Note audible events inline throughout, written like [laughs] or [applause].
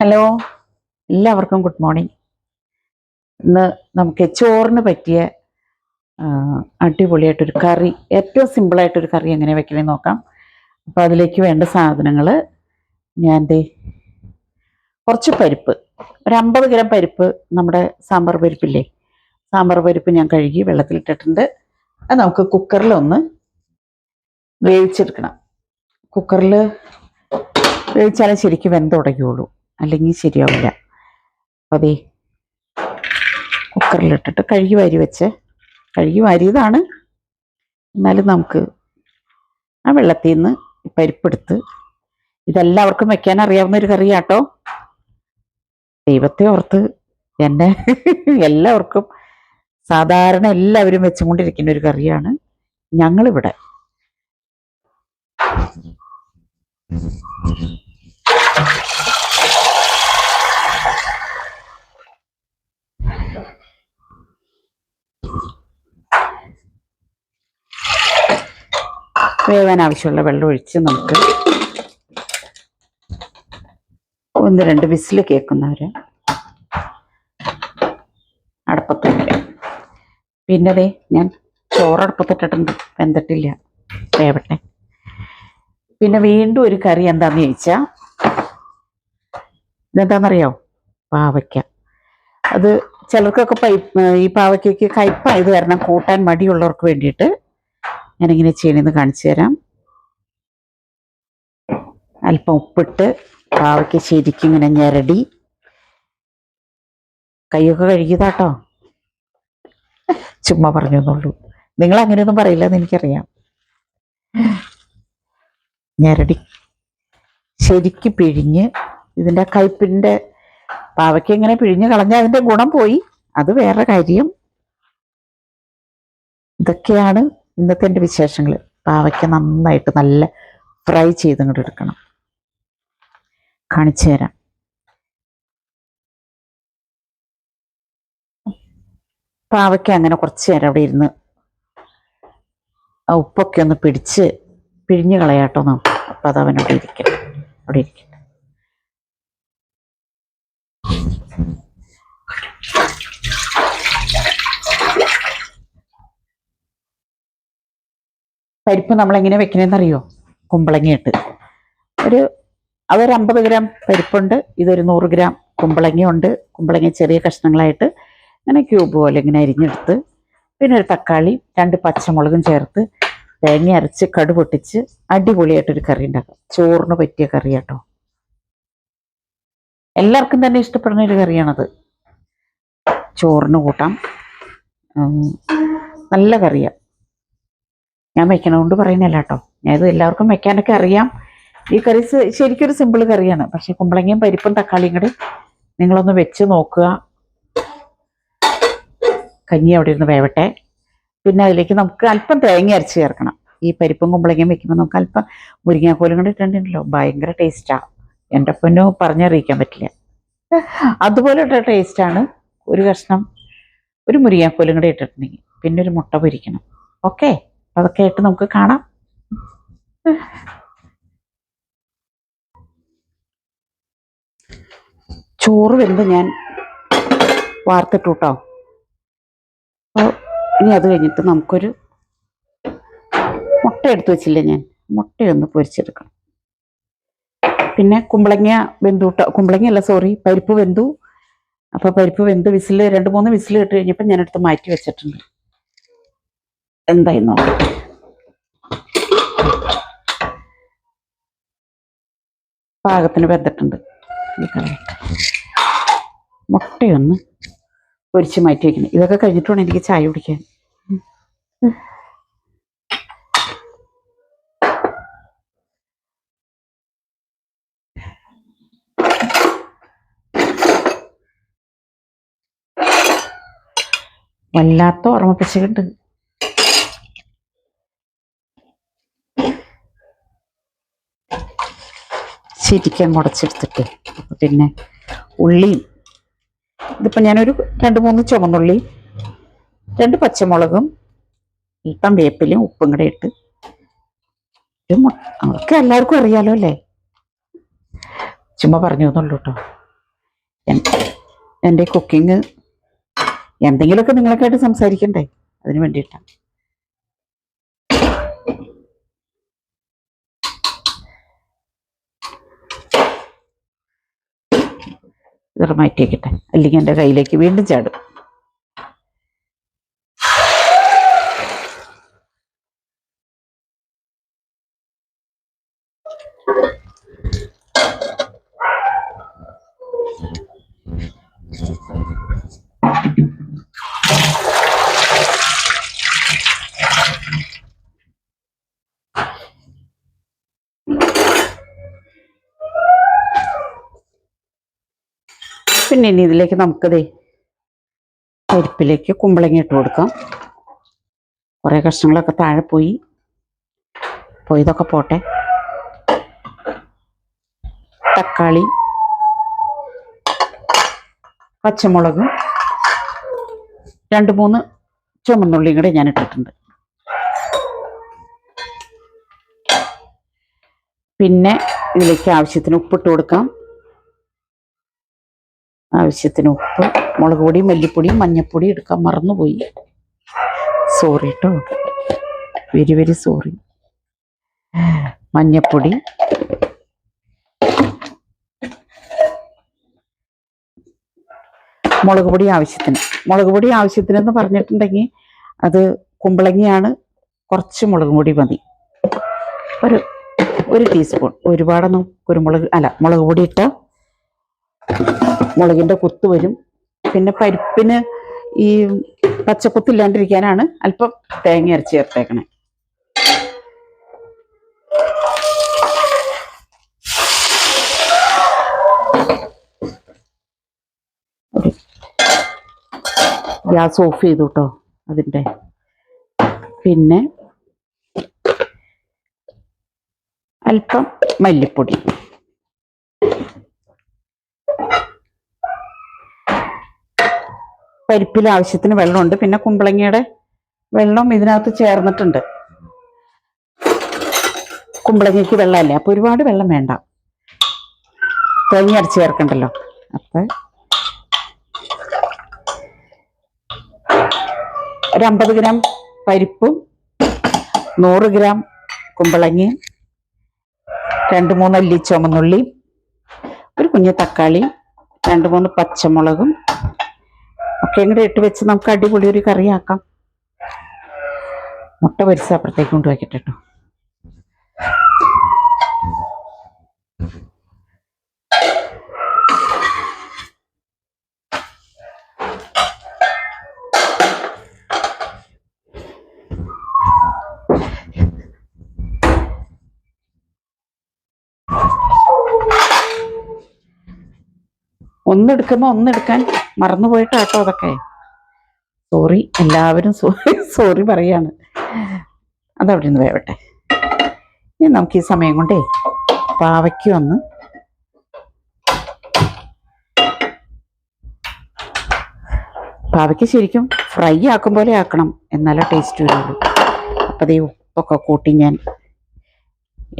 Hello എല്ലാവർക്കും good morning. ഇന്ന് നമുക്ക് ചോറിന് പറ്റിയ അടിപൊളിയായിട്ടൊരു കറി ഏറ്റവും സിമ്പിളായിട്ടൊരു കറി എങ്ങനെ വെക്കണമെന്ന് നോക്കാം. അപ്പോൾ അതിലേക്ക് വേണ്ട സാധനങ്ങൾ ഞാൻ ദേ കുറച്ച് പരിപ്പ് ഒരു അമ്പത് ഗ്രാം പരിപ്പ് നമ്മുടെ സാമ്പാർ പരിപ്പില്ലേ? സാമ്പാർ പരിപ്പ് ഞാൻ കഴുകി വെള്ളത്തിലിട്ടിട്ടുണ്ട്. അത് നമുക്ക് കുക്കറിലൊന്ന് വേവിച്ചെടുക്കണം. കുക്കറിൽ വേവിച്ചാലേ ശരിക്കും വെന്ത് തുടങ്ങിയുള്ളൂ. അല്ലെങ്കിൽ ശരിയാവില്ല. അപ്പോൾ അതേ കുക്കറിലിട്ടിട്ട് കഴുകി വാരി വെച്ച്. കഴുകി വാരിയതാണ്. എന്നാലും നമുക്ക് ആ വെള്ളത്തിൽ നിന്ന് പരിപ്പെടുത്ത് ഇതെല്ലാവർക്കും വെക്കാൻ അറിയാവുന്ന ഒരു കറിയാട്ടോ. ദൈവത്തെ ഓർത്ത് എന്നെ [laughs] എല്ലാവർക്കും സാധാരണ എല്ലാവരും വെച്ചുകൊണ്ടിരിക്കുന്ന ഒരു കറിയാണ് ഞങ്ങളിവിടെ. വേവാൻ ആവശ്യമുള്ള വെള്ളം ഒഴിച്ച് നമുക്ക് ഒന്ന് രണ്ട് വിസിൽ കേൾക്കുന്നവര് അടപ്പത്ത് വയ്ക്കാം പിന്നെ ദേ ഞാൻ ചോറടപ്പത്തിട്ടിട്ടുണ്ട് വെന്തിട്ടില്ല. വേവട്ടെ. പിന്നെ വീണ്ടും ഒരു കറി എന്താന്ന് ചോദിച്ചാ ഇതെന്താണെന്നറിയോ പാവയ്ക്ക. അത് ചിലർക്കൊക്കെ പൈ ഈ പാവയ്ക്കയ്ക്ക് കയ്പായത് കാരണം കൂട്ടാൻ മടിയുള്ളവർക്ക് വേണ്ടിയിട്ട് ഞാനിങ്ങനെ ചെയ്യണമെന്ന് കാണിച്ചു തരാം. അല്പം ഉപ്പിട്ട് പാവയ്ക്ക് ശരിക്കും ഇങ്ങനെ ഞെരടി. കൈയൊക്കെ കഴുകിയതാട്ടോ. ചുമ്മാ പറഞ്ഞു എന്നുള്ളൂ നിങ്ങൾ അങ്ങനെയൊന്നും പറയില്ല എന്ന് എനിക്കറിയാം. ഞെരടി. ശരിക്ക് പിഴിഞ്ഞ് ഇതിന്റെ കയ്പിന്റെ പാവയ്ക്ക് ഇങ്ങനെ പിഴിഞ്ഞ് കളഞ്ഞാൽ അതിന്റെ ഗുണം പോയി. അത് വേറെ കാര്യം. ഇതൊക്കെയാണ് ഇന്നത്തെ എന്റെ വിശേഷങ്ങൾ പാവയ്ക്ക നന്നായിട്ട് നല്ല ഫ്രൈ ചെയ്ത് ഇങ്ങോട്ട് എടുക്കണം. കാണിച്ചു തരാം. പാവയ്ക്ക അങ്ങനെ കുറച്ച് നേരം അവിടെ ഇരുന്ന് ഉപ്പൊക്കെ ഒന്ന് പിടിച്ച് പിഴിഞ്ഞ് കളയാട്ടോ നമുക്ക് അപ്പം അത് അവനവിടെ ഇരിക്കണം. അവിടെ ഇരിക്കട്ടെ. പരിപ്പ് നമ്മൾ എങ്ങനെ വെക്കണേന്നറിയോ? കുമ്പളങ്ങയിട്ട്. ഒരു അതൊരു അമ്പത് ഗ്രാം പരിപ്പുണ്ട് ഇതൊരു നൂറ് ഗ്രാം കുമ്പളങ്ങയുണ്ട്. കുമ്പളങ്ങ ചെറിയ കഷ്ണങ്ങളായിട്ട് ഇങ്ങനെ ക്യൂബ് പോലെ ഇങ്ങനെ അരിഞ്ഞെടുത്ത് പിന്നെ ഒരു തക്കാളി രണ്ട് പച്ചമുളകും ചേർത്ത് തേങ്ങ അരച്ച് കടു പൊട്ടിച്ച് അടിപൊളിയായിട്ടൊരു കറി ഉണ്ടാക്കാം. ചോറിന് പറ്റിയ കറി കേട്ടോ എല്ലാവർക്കും തന്നെ ഇഷ്ടപ്പെടുന്ന ഒരു കറിയാണത്. ചോറിന് കൂട്ടാം. നല്ല കറിയാണ് ഞാൻ വെക്കണതുകൊണ്ട് പറയുന്നില്ല കേട്ടോ. ഞാനിത് എല്ലാവർക്കും വെക്കാനൊക്കെ അറിയാം. ഈ കറി ശരിക്കൊരു സിമ്പിൾ കറിയാണ്. പക്ഷെ കുമ്പളങ്ങയും പരിപ്പും തക്കാളിയും കൂടി നിങ്ങളൊന്ന് വെച്ച് നോക്കുക. കഞ്ഞി അവിടെ ഇരുന്ന് വേവട്ടെ. പിന്നെ അതിലേക്ക് നമുക്ക് അല്പം തേങ്ങ അരച്ച് ചേർക്കണം. ഈ പരിപ്പും കുമ്പളങ്ങയും വെക്കുമ്പോൾ നമുക്ക് അല്പം മുരിങ്ങാക്കോലും കൂടി ഇട്ടിട്ടുണ്ടല്ലോ ഭയങ്കര ടേസ്റ്റാണ് എന്റെ പൊന്നോ പറഞ്ഞറിയിക്കാൻ പറ്റില്ല. അതുപോലെ ടേസ്റ്റാണ് ഒരു കഷ്ണം ഒരു മുരിങ്ങാക്കോലും കൂടി ഇട്ടിട്ടുണ്ടെങ്കിൽ. പിന്നെ ഒരു മുട്ട പൊരിക്കണം. ഓക്കെ? അതൊക്കെ ആയിട്ട് നമുക്ക് കാണാം. ചോറ് വെന്ത് ഞാൻ വാർത്തിട്ടു കേട്ടോ അപ്പോൾ ഇനി അത് കഴിഞ്ഞിട്ട് നമുക്കൊരു മുട്ട എടുത്തു വെച്ചില്ലേ ഞാൻ? മുട്ടയൊന്ന് പൊരിച്ചെടുക്കണം. പിന്നെ കുമ്പളങ്ങ വെന്തു കേട്ടോ കുമ്പളങ്ങ അല്ല സോറി പരിപ്പ് വെന്തു. അപ്പോൾ പരിപ്പ് വെന്ത് വിസിൽ രണ്ട് മൂന്ന് വിസിൽ ഇട്ട് കഴിഞ്ഞപ്പോൾ ഞാനെടുത്ത് മാറ്റി വെച്ചിട്ടുണ്ട്. എന്തായി നോക്കാം പാകത്തിന് വെന്തിട്ടുണ്ട്. മുട്ടയൊന്ന് പൊരിച്ച് മാറ്റി വയ്ക്കണം ഇതൊക്കെ കഴിഞ്ഞിട്ട് വേണം എനിക്ക് ചായ കുടിക്കാൻ. വല്ലാത്ത ഓർമ്മപ്പിച്ചുണ്ട് ശരിക്കും മുടച്ചെടുത്തിട്ട്. അപ്പൊ പിന്നെ ഉള്ളിയും ഇതിപ്പോൾ ഞാനൊരു രണ്ട് മൂന്ന് ചുവന്നുള്ളി രണ്ട് പച്ചമുളകും അല്പം വേപ്പിലും ഉപ്പും കൂടെ ഇട്ട് അവർക്ക് എല്ലാവർക്കും അറിയാലോ അല്ലേ? ചുമ്മാ പറഞ്ഞു എന്നുള്ളൂ കേട്ടോ എന്റെ കുക്കിംഗ് എന്തെങ്കിലുമൊക്കെ നിങ്ങളൊക്കെ ആയിട്ട് സംസാരിക്കണ്ടേ? അതിന് വേണ്ടിയിട്ടാണ്. ഇത് മാറ്റി വയ്ക്കട്ടെ അല്ലെങ്കിൽ എന്റെ കയ്യിലേക്ക് വീണ്ടും ചാടും. പിന്നെ ഇനി ഇതിലേക്ക് നമുക്കതേ പരിപ്പിലേക്ക് കുമ്പളങ്ങ ഇട്ട് കൊടുക്കാം. കുറേ കഷ്ണങ്ങളൊക്കെ താഴെ പോയി. പോയതൊക്കെ പോട്ടെ. തക്കാളി പച്ചമുളക് രണ്ട് മൂന്ന് ചുമന്നുള്ളിയും കൂടെ ഞാൻ ഇട്ടിട്ടുണ്ട്. പിന്നെ ഇതിലേക്ക് ആവശ്യത്തിന് ഉപ്പിട്ട് കൊടുക്കാം. ആവശ്യത്തിന് ഉപ്പ് മുളക് പൊടിയും മല്ലിപ്പൊടിയും മഞ്ഞപ്പൊടിയും എടുക്കാൻ മറന്നുപോയി. സോറി കേട്ടോ വെരി വെരി സോറി മഞ്ഞപ്പൊടി. മുളക് പൊടി ആവശ്യത്തിന്. മുളക് പൊടി ആവശ്യത്തിന് എന്ന് പറഞ്ഞിട്ടുണ്ടെങ്കിൽ അത് കുമ്പളങ്ങിയാണ്. കുറച്ച് മുളക് പൊടി മതി. ഒരു ഒരു ടീസ്പൂൺ ഒരുപാടൊന്നും കുരുമുളക് അല്ല മുളക് പൊടി ഇട്ടാൽ മുളകിന്റെ കുത്ത് വരും. പിന്നെ പരിപ്പിന് ഈ പച്ചക്കുത്ത് ഇല്ലാണ്ടിരിക്കാനാണ് അല്പം തേങ്ങ അരച്ച് ചേർത്തേക്കണേ. ഗ്യാസ് ഓഫ് ചെയ്തു കേട്ടോ അതിന്റെ പിന്നെ അല്പം മല്ലിപ്പൊടി. പരിപ്പിൽ ആവശ്യത്തിന് വെള്ളമുണ്ട്. പിന്നെ കുമ്പളങ്ങയുടെ വെള്ളം ഇതിനകത്ത് ചേർന്നിട്ടുണ്ട്. കുമ്പളങ്ങയ്ക്ക് വെള്ളമല്ലേ? അപ്പോൾ ഒരുപാട് വെള്ളം വേണ്ട. തേങ്ങ അരച്ച് ചേർക്കണ്ടല്ലോ? അപ്പൊ ഒരു അമ്പത് ഗ്രാം പരിപ്പും നൂറ് ഗ്രാം കുമ്പളങ്ങയും രണ്ട് മൂന്ന് അല്ലി ചുമന്നുള്ളി ഒരു കുഞ്ഞു തക്കാളി രണ്ട് മൂന്ന് പച്ചമുളകും ഒക്കെ ഇങ്ങോട്ട് ഇട്ട് വെച്ച് നമുക്ക് അടിപൊളി ഒരു കറിയാക്കാം. മുട്ട പൊരിച്ച അപ്പുറത്തേക്ക് കൊണ്ട് കേട്ടോ ഒന്നെടുക്കുമ്പോൾ ഒന്നെടുക്കാൻ മറന്നുപോയിട്ടാട്ടോ അതൊക്കെ. സോറി എല്ലാവരും സോറി സോറി പറയാണ്. അതവിടെ നിന്ന് വേവട്ടെ. ഇനി നമുക്ക് ഈ സമയം കൊണ്ടേ പാവയ്ക്ക് ഒന്ന് പാവയ്ക്ക് ശരിക്കും ഫ്രൈ ആക്കും പോലെ ആക്കണം എന്നാലേ ടേസ്റ്റ് വരുള്ളൂ. അപ്പം ദേ ഉപ്പൊക്കെ കൂട്ടി ഞാൻ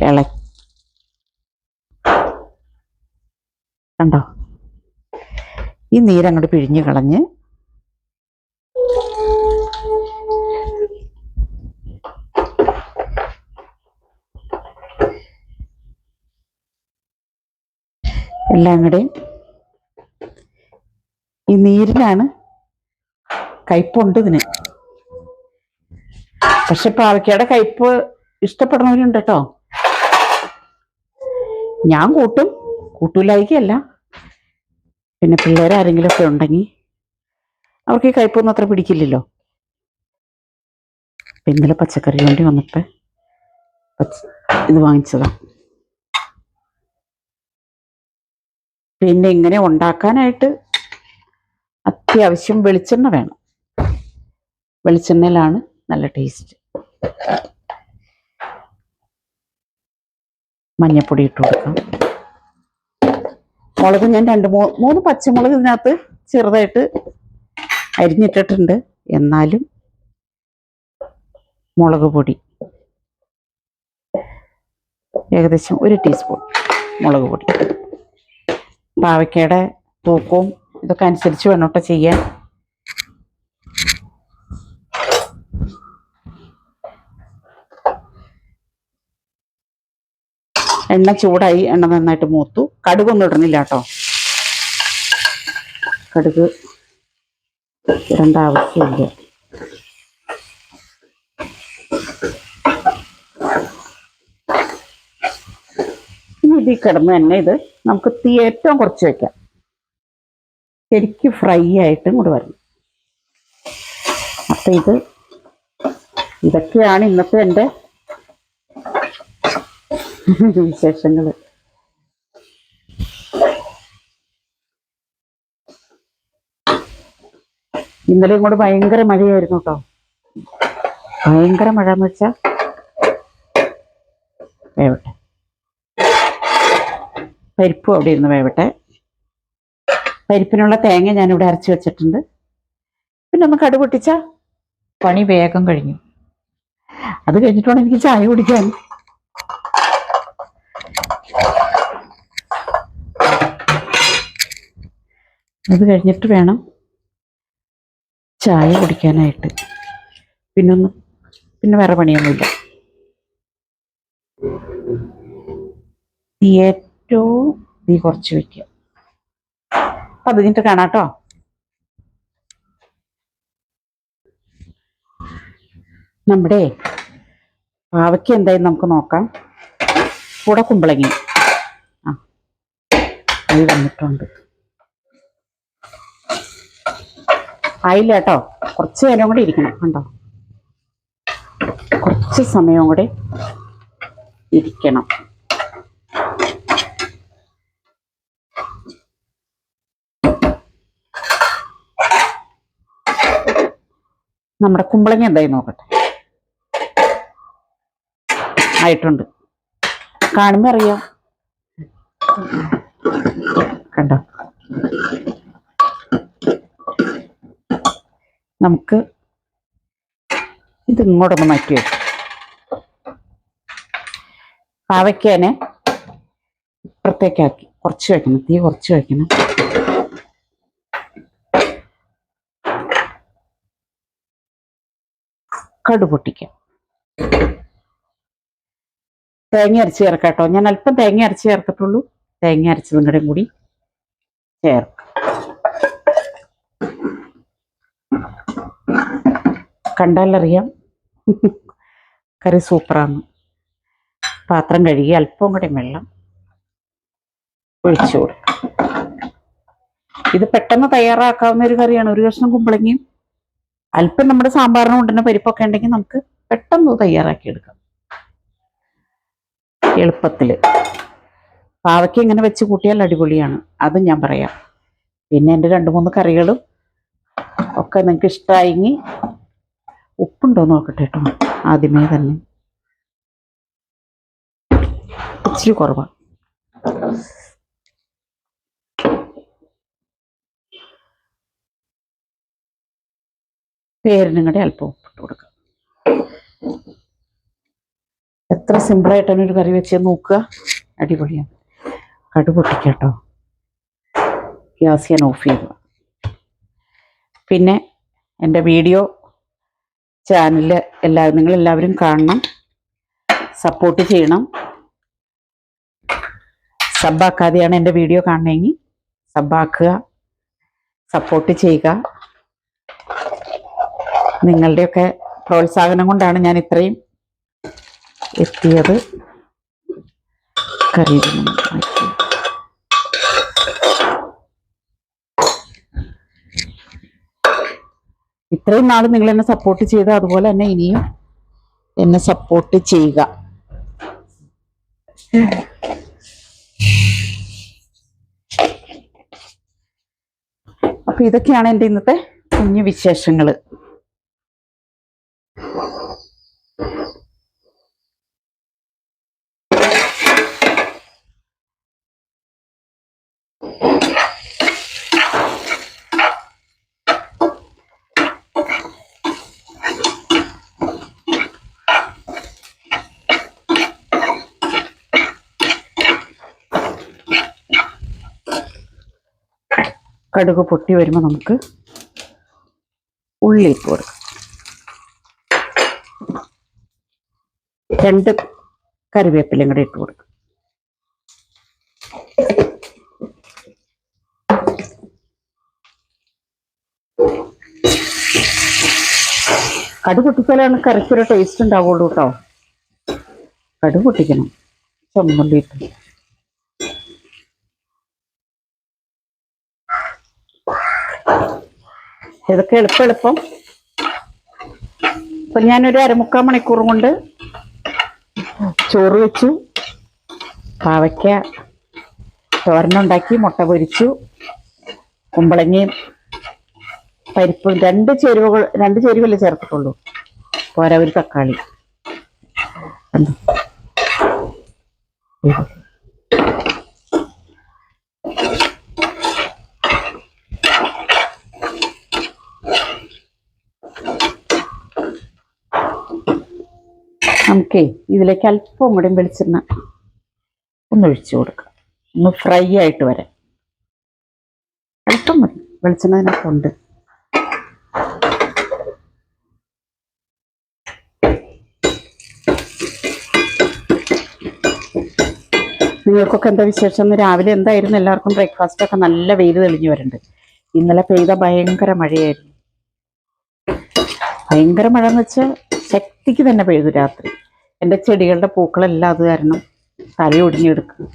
ഇള കണ്ടോ? ഈ നീരങ്ങോട്ട് പിഴിഞ്ഞു കളഞ്ഞ്. എല്ലാം കൂടെ ഈ നീരിനാണ് കയ്പുണ്ട് ഇതിന്. പക്ഷെ പാവയ്ക്കയുടെ കയ്പ് ഇഷ്ടപ്പെടുന്നവരുണ്ട് കേട്ടോ. ഞാൻ കൂട്ടും കൂട്ടൂലായിക്കല്ല പിന്നെ പിള്ളേരാരെങ്കിലുമൊക്കെ ഉണ്ടെങ്കിൽ അവർക്ക് ഈ കയ്പൊന്നും അത്ര പിടിക്കില്ലല്ലോ. ഇന്നലെ പച്ചക്കറി വേണ്ടി വന്നിട്ട് ഇത് വാങ്ങിച്ചതാ. പിന്നെ ഇങ്ങനെ ഉണ്ടാക്കാനായിട്ട് അത്യാവശ്യം വെളിച്ചെണ്ണ വേണം. വെളിച്ചെണ്ണയിലാണ് നല്ല ടേസ്റ്റ് മഞ്ഞപ്പൊടി ഇട്ട് കൊടുക്കാം. മുളക് ഞാൻ രണ്ട് മൂ മൂന്ന് പച്ചമുളക് ഇതിനകത്ത് ചെറുതായിട്ട് അരിഞ്ഞിട്ടിട്ടുണ്ട്. എന്നാലും മുളക് പൊടി. ഏകദേശം ഒരു ടീസ്പൂൺ മുളക് പൊടി. പാവയ്ക്കയുടെ തൂക്കവും ഇതൊക്കെ അനുസരിച്ച് വേണം കേട്ടോ ചെയ്യാൻ. എണ്ണ ചൂടായി എണ്ണ നന്നായിട്ട് മൂത്തു. കടുകൊന്നും ഇടണില്ല കേട്ടോ കടുക് ഇടേണ്ട ആവശ്യമില്ല ഇതിൽ കിടന്ന് തന്നെ ഇത് നമുക്ക് തീ ഏറ്റവും കുറച്ച് വെക്കാം. ശരിക്കും ഫ്രൈ ആയിട്ട് ഇങ്ങോട്ട് വരണം. അപ്പം ഇത് ഇതൊക്കെയാണ് ഇന്നത്തെ എന്റെ വിശേഷങ്ങൾ ഇന്നലെ ഇങ്ങോട്ട് ഭയങ്കര മഴയായിരുന്നു കേട്ടോ. ഭയങ്കര മഴ എന്ന് വെച്ചാ വേവട്ടെ. പരിപ്പും അവിടെ ഇരുന്ന് വേവട്ടെ. പരിപ്പിനുള്ള തേങ്ങ ഞാൻ ഞാനിവിടെ അരച്ച് വെച്ചിട്ടുണ്ട്. പിന്നെ നമുക്ക് കടു പൊട്ടിച്ച പണി വേഗം കഴിഞ്ഞു. അത് കഴിഞ്ഞിട്ടുണ്ടെങ്കിൽ എനിക്ക് ചായ കുടിക്കാൻ. അത് കഴിഞ്ഞിട്ട് വേണം ചായ കുടിക്കാനായിട്ട്. പിന്നൊന്നും പിന്നെ വേറെ പണിയൊന്നുമില്ല. തീ ഏറ്റവും തീ കുറച്ച് വയ്ക്കുക അത് കഴിഞ്ഞിട്ട് കാണാട്ടോ. നമ്മുടെ പാവയ്ക്ക് എന്തായാലും നമുക്ക് നോക്കാം. കൂടെ കുമ്പളങ്ങി ആ അത് വന്നിട്ടുണ്ട്. ആയില്ല കേട്ടോ. കുറച്ച് നേരം കൂടി ഇരിക്കണം കണ്ടോ? കുറച്ച് സമയം കൂടി ഇരിക്കണം. നമ്മുടെ കുമ്പളങ്ങ എന്തായി നോക്കട്ടെ? ആയിട്ടുണ്ട്. കാണുമ്പോ അറിയാം. കണ്ടോ? നമുക്ക് ഇത് ഇങ്ങോട്ടൊന്ന് മാറ്റി വെക്കാം. പാവയ്ക്കാനെ ഇപ്പുറത്തേക്കാക്കി. കുറച്ച് വയ്ക്കണം തീ കുറച്ച് വയ്ക്കണം കടു പൊട്ടിക്കാം. തേങ്ങ അരച്ച് ചേർക്കാം കേട്ടോ. ഞാൻ അല്പം തേങ്ങ അരച്ച് ചേർത്തിട്ടുള്ളൂ. തേങ്ങ അരച്ചതും കൂടെ കൂടി ചേർക്കാം. കണ്ടാലറിയാം. കറി സൂപ്പറാണ്. പാത്രം കഴുകി അല്പം കൂടി വെള്ളം ഒഴിച്ചു കൊടുക്കാം. ഇത് പെട്ടെന്ന് തയ്യാറാക്കാവുന്ന ഒരു കറിയാണ്. ഒരു കഷ്ണം കുമ്പളങ്ങിയും അല്പം നമ്മുടെ സാമ്പാറിന് കൊണ്ടുവന്ന പരിപ്പൊക്കെ ഉണ്ടെങ്കിൽ നമുക്ക് പെട്ടെന്ന് തയ്യാറാക്കി എടുക്കാം. എളുപ്പത്തിൽ പാവയ്ക്ക് ഇങ്ങനെ വെച്ച് കൂട്ടിയാൽ അടിപൊളിയാണ്. അത് ഞാൻ പറയാം. പിന്നെ എന്റെ രണ്ട് മൂന്ന് കറികളും ഒക്കെ നിങ്ങൾക്ക് ഇഷ്ടമായെങ്കിൽ ഉപ്പുണ്ടോ നോക്കട്ടെ കേട്ടോ ആദ്യമേ തന്നെ. ഇച്ചിരി കുറവാണ് പേരിനും കൂടെ അല്പം ഉപ്പിട്ട് കൊടുക്കുക എത്ര സിമ്പിളായിട്ടാണ് ഒരു കറി വെച്ച് നോക്കുക. അടിപൊളിയാണ്. കടു പൊട്ടിക്കാട്ടോ. ഗ്യാസ് ഞാൻ ഓഫ് ചെയ്യുക പിന്നെ എന്റെ വീഡിയോ ചാനലിൽ എല്ലാവരും നിങ്ങൾ എല്ലാവരും കാണണം. സപ്പോർട്ട് ചെയ്യണം. സബ്ബാക്കാതെയാണ് എന്റെ വീഡിയോ കാണണമെങ്കിൽ സബ്ബാക്കുക സപ്പോർട്ട് ചെയ്യുക. നിങ്ങളുടെയൊക്കെ പ്രോത്സാഹനം കൊണ്ടാണ് ഞാൻ ഇത്രയും എത്തിയത്. കറി ഇത്രയും നാൾ നിങ്ങൾ എന്നെ സപ്പോർട്ട് ചെയ്ത അതുപോലെ തന്നെ ഇനിയും എന്നെ സപ്പോർട്ട് ചെയ്യുക. അപ്പൊ ഇതൊക്കെയാണ് എന്റെ ഇന്നത്തെ കുഞ്ഞു വിശേഷങ്ങൾ കടുക് പൊട്ടി വരുമ്പോൾ നമുക്ക് ഉള്ളി ഇട്ട് രണ്ട് കറിവേപ്പിലയും കൂടെ ഇട്ട് കൊടുക്കും. കടു പൊട്ടിച്ചാലാണ് കറിക്കൊരു ടേസ്റ്റ് ഉണ്ടാവുള്ളൂ കേട്ടോ കടു പൊട്ടിക്കണം. ചുമന്നുള്ളി ഇട്ട് ഇതൊക്കെ എളുപ്പം എളുപ്പം. ഇപ്പൊ ഞാനൊരു അരമുക്കാൽ മണിക്കൂർ കൊണ്ട് ചോറ് വെച്ചു. പാവയ്ക്ക തോരനുണ്ടാക്കി മുട്ട പൊരിച്ചു കുമ്പളങ്ങയും പരിപ്പും രണ്ട് ചേരുവകൾ രണ്ട് ചേരുവല്ലേ ചേർത്തിട്ടുള്ളൂ? പോരാ ഒരു തക്കാളി കണ്ടോ? നമുക്കേ ഇതിലേക്ക് അല്പം കൂടി വെളിച്ചെണ്ണ ഒന്നൊഴിച്ചു കൊടുക്കുക. ഒന്ന് ഫ്രൈ ആയിട്ട് വരാം. അല്പം മതി. വെളിച്ചെണ്ണ അതിനകത്തുണ്ട് നിങ്ങൾക്കൊക്കെ എന്താ വിശേഷം? രാവിലെ എന്തായിരുന്നു? എല്ലാവർക്കും ബ്രേക്ക്ഫാസ്റ്റ് ഒക്കെ നല്ല വെയിൽ തെളിഞ്ഞു വരുന്നുണ്ട് ഇന്നലെ പെയ്ത ഭയങ്കര മഴയായിരുന്നു. ഭയങ്കര മഴ എന്ന് വെച്ചാൽ ശക്തിക്ക് തന്നെ പെയ്തു രാത്രി. എന്റെ ചെടികളുടെ പൂക്കളെല്ലാം അത് കാരണം തല ഒടിഞ്ഞെടുക്കും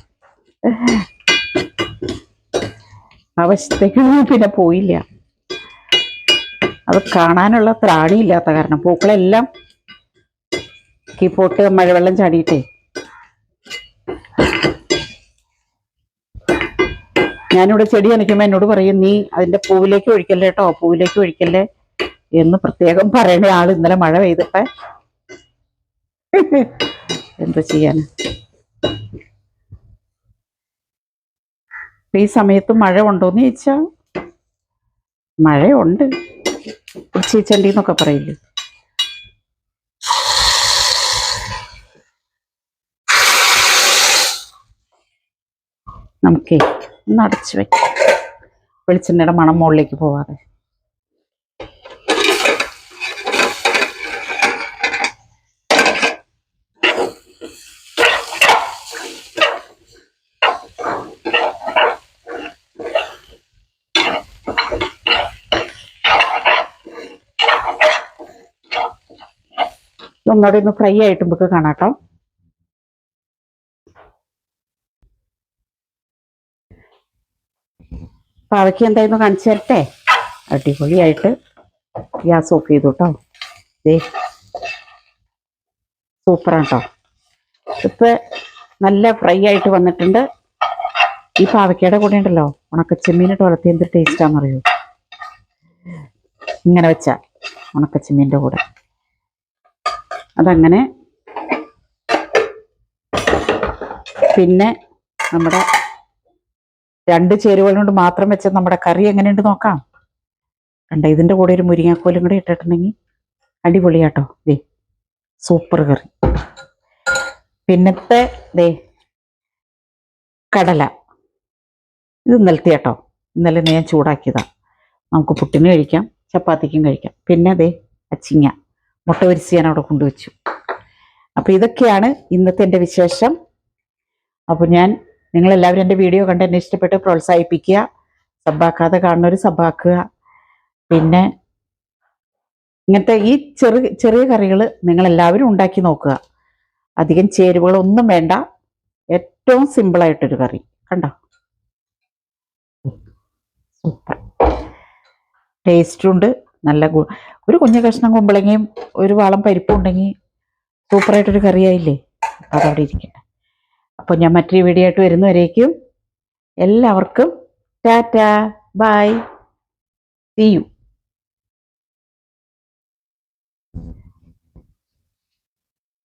ആ വശത്തേക്ക് പിന്നെ പോയില്ല. അത് കാണാനുള്ള ത്രാണിയില്ലാത്ത കാരണം പൂക്കളെല്ലാം കീപ്പോട്ട് മഴവെള്ളം ചാടിയിട്ടേ. ഞാനിവിടെ ചെടി നനയ്ക്കുമ്പോൾ എന്നോട് പറയും നീ അതിന്റെ പൂവിലേക്ക് ഒഴിക്കല്ലേ കേട്ടോ പൂവിലേക്ക് ഒഴിക്കല്ലേ? എന്ന് പ്രത്യേകം പറയണ ആൾ ഇന്നലെ മഴ പെയ്തിട്ട് [laughs] എന്താ ഇപ്പൊ ഈ സമയത്ത് മഴ ഉണ്ടോന്ന് ചോദിച്ചാ മഴയുണ്ട്. ഉച്ചീച്ചണ്ടി എന്നൊക്കെ പറയില്ലേ? നമുക്കേ ഒന്ന് അടച്ചു വെക്കാം. വെളിച്ചെണ്ണയുടെ മണം മുകളിലേക്ക് പോവാതെ. ഒന്നുകൂടെ ഒന്ന് ഫ്രൈ ആയിട്ട് നമുക്ക് കാണാട്ടോ. പാവയ്ക്ക് എന്തായിരുന്നു കാണിച്ചു തരട്ടെ? അടിപൊളിയായിട്ട് ഗ്യാസ് ഓഫ് ചെയ്തു കേട്ടോ ദേ സൂപ്പറാണ് കേട്ടോ ഇപ്പൊ നല്ല ഫ്രൈ ആയിട്ട് വന്നിട്ടുണ്ട്. ഈ പാവയ്ക്കയുടെ കൂടെ ഉണ്ടല്ലോ ഉണക്കച്ചെമ്മീനിട്ട് വളർത്തി എന്ത് ടേസ്റ്റാണെന്നറിയോ ഇങ്ങനെ വെച്ച ഉണക്കച്ചെമ്മീന്റെ കൂടെ. അതങ്ങനെ. പിന്നെ നമ്മുടെ രണ്ട് ചേരുവകളുണ്ട് മാത്രം വെച്ച നമ്മുടെ കറി എങ്ങനെയുണ്ട് നോക്കാം. കണ്ട ഇതിന്റെ കൂടെ ഒരു മുരിങ്ങാക്കോലും കൂടെ ഇട്ടിട്ടുണ്ടെങ്കിൽ അടിപൊളിയാട്ടോ. ദേ സൂപ്പർ കറി. പിന്നത്തെ ദേ കടല. ഇത് ഇന്നലത്തെ കേട്ടോ ഇന്നലെ ഞാൻ ചൂടാക്കിയതാണ് നമുക്ക് പുട്ടിന് കഴിക്കാം ചപ്പാത്തിക്കും കഴിക്കാം. പിന്നെ ദേ അച്ചിങ്ങ. മുട്ട പൊരിച്ച് ഞാൻ അവിടെ കൊണ്ടുവച്ചു. അപ്പോൾ ഇതൊക്കെയാണ് ഇന്നത്തെ എന്റെ വിശേഷം. അപ്പോൾ ഞാൻ നിങ്ങളെല്ലാവരും എന്റെ വീഡിയോ കണ്ട് എന്നെ ഇഷ്ടപ്പെട്ട് പ്രോത്സാഹിപ്പിക്കുക സബ്ബാക്കാതെ കാണുന്നവർ സബ്ബാക്കുക. പിന്നെ ഇങ്ങനത്തെ ഈ ചെറു ചെറിയ കറികൾ നിങ്ങളെല്ലാവരും ഉണ്ടാക്കി നോക്കുക. അധികം ചേരുവകളൊന്നും വേണ്ട. ഏറ്റവും സിമ്പിളായിട്ടൊരു കറി. കണ്ടോ? സൂപ്പർ ടേസ്റ്റും ഉണ്ട്. നല്ല ഒരു കുഞ്ഞു കഷ്ണം കുമ്പളങ്ങയും ഒരു വാളം പരിപ്പും ഉണ്ടെങ്കിൽ സൂപ്പറായിട്ടൊരു കറിയായില്ലേ? അതവിടെ ഇരിക്കട്ടെ. അപ്പോൾ ഞാൻ മറ്റൊരു വീഡിയോ ആയിട്ട് വരുന്നവരേക്കും എല്ലാവർക്കും ടാറ്റ ബൈ സി യു.